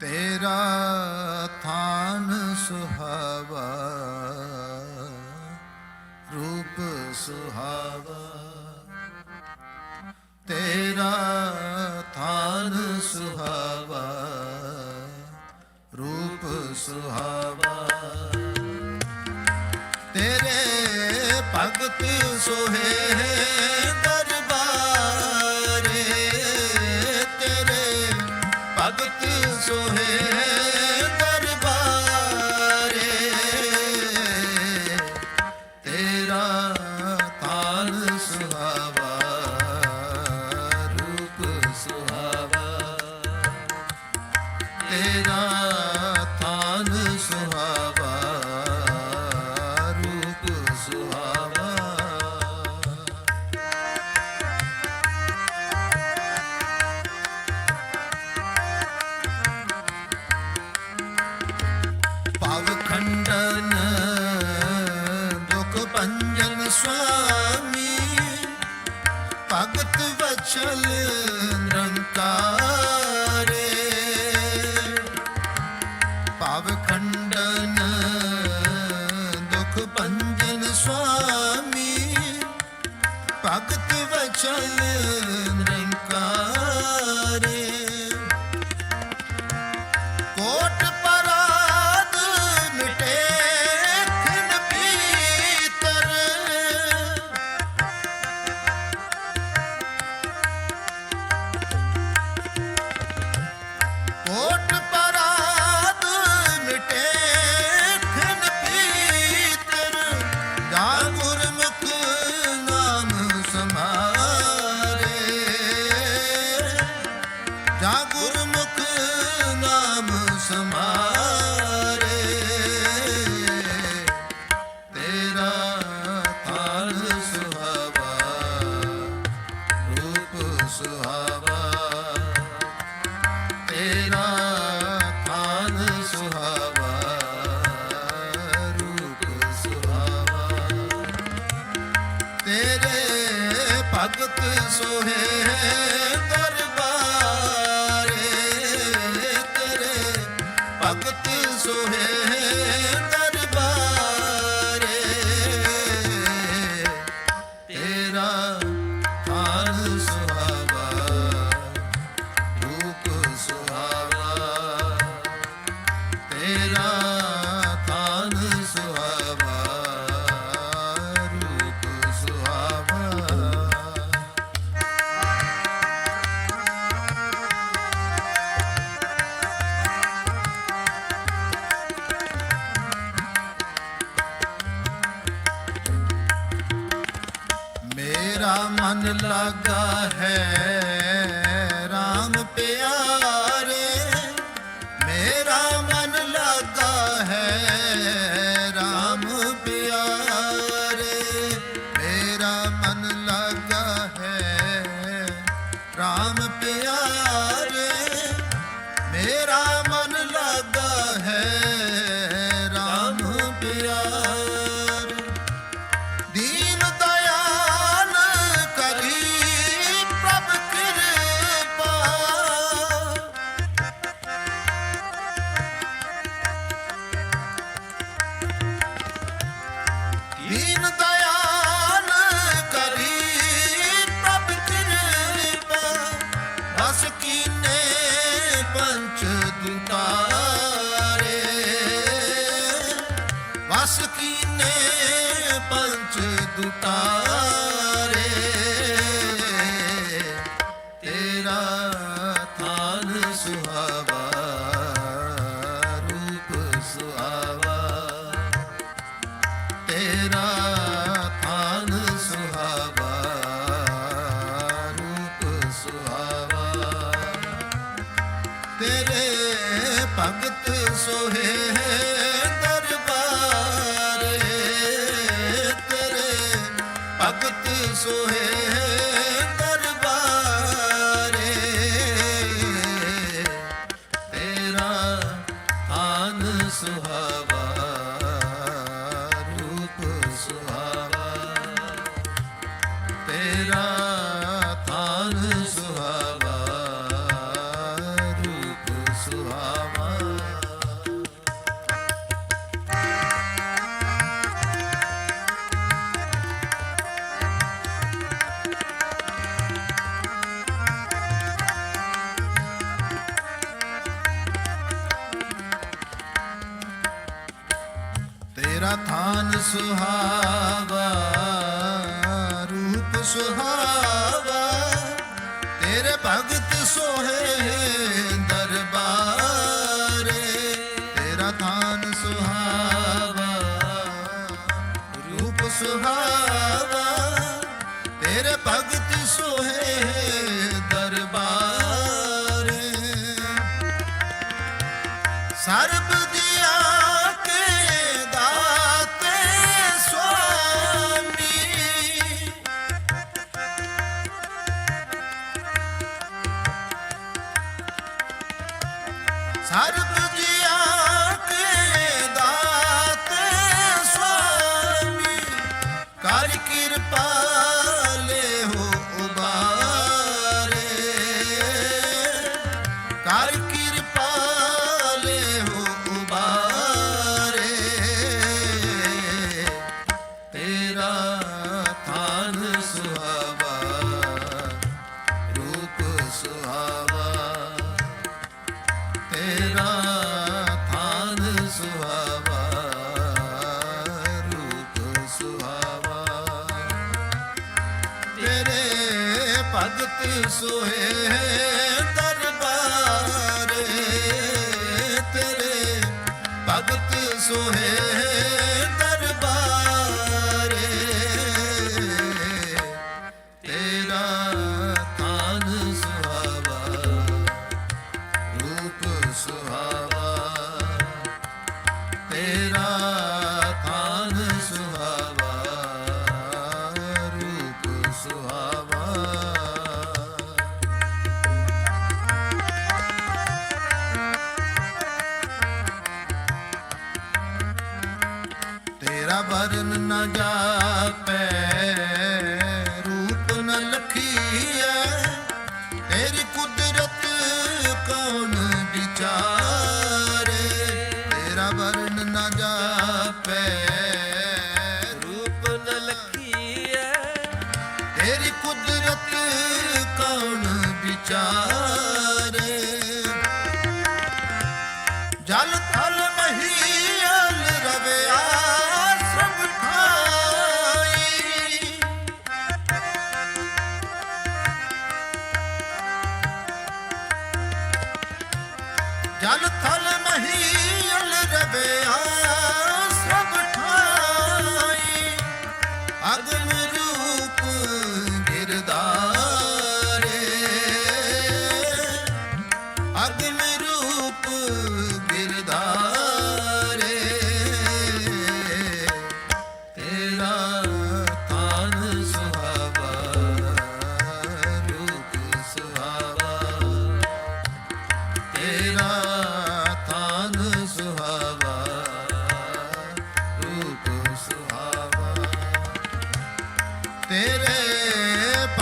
ਤੇਰਾ ਥਾਨ ਸੁਹਾਵਾ ਰੂਪ ਸੁਹਾਵਾ। ਤੇਰਾ ਥਾਨ ਸੁਹਾਵਾ ਰੂਪ ਸੁਹਾਵਾ। ਤੇਰੇ ਭਗਤ ਸੁਹੇ ਦਰ सोहे है ਸੁਆਮੀ ਭਗਤ ਵਚਲ ਨਿਰੰਕਾਰੇ। ਭਾਵ ਖੰਡਨ ਦੁਖ ਭੰਜਨ ਸੁਆਮੀ ਭਗਤ ਵਚਲ ਨਿਰੰਕਾਰੇ। ਸੋਹੇ ਥਾਨ ਸੁਹਾਵਾ, ਰੂਪ ਸੁਹਾਵਾ। ਤੇਰੇ ਭਗਤ ਸੋਹੇ ਦਰਬਾਰੇ, ਤੇਰਾ ਥਾਨ ਸੁਹਾਵਾ, ਰੂਪ ਸੁਹਾਵਾ। ਤੇਰੇ ਭਗਤ ਸੋਹੇ ਦਰਬਾਰੇ। ਸਾਰੇ ਸੋਹੇ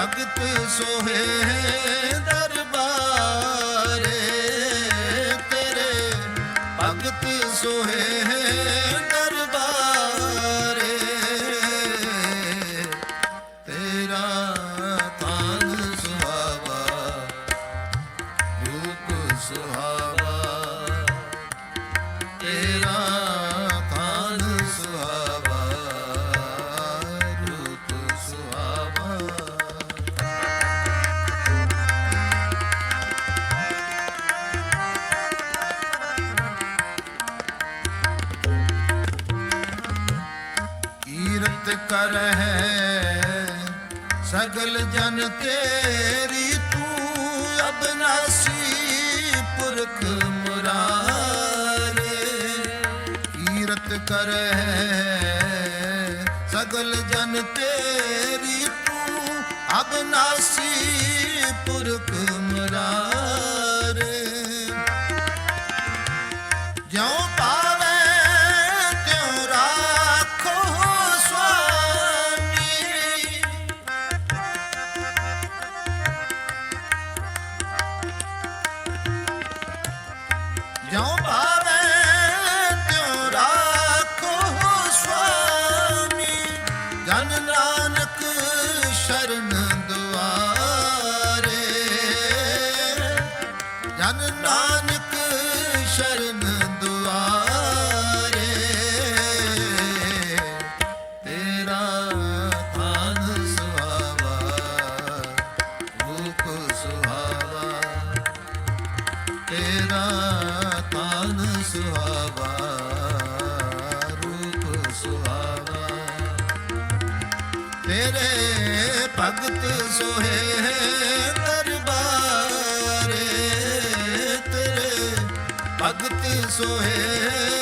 ਭਗਤ ਸੋਹੇ ਦਰਬਾਰੇ ਤੇਰੇ। ਭਗਤ ਸੋਹੇ ਕਿਰਤ ਕਰਹਿ ਸਗਲ ਜਨ ਤੇਰੀ ਤੂੰ ਅਬਨਾਸੀ ਪੁਰਖ ਮੁਰਾਰੇ। ਕੀਰਤ ਕਰਹਿ ਸਗਲ ਜਨ ਤੇਰੀ ਤੂੰ ਅਬਨਾਸੀ ਪੁਰਖ ਮੁਰਾਰੇ। ਦਰਬਾਰੇ ਤੇਰੇ ਭਗਤ ਸੋਹੇ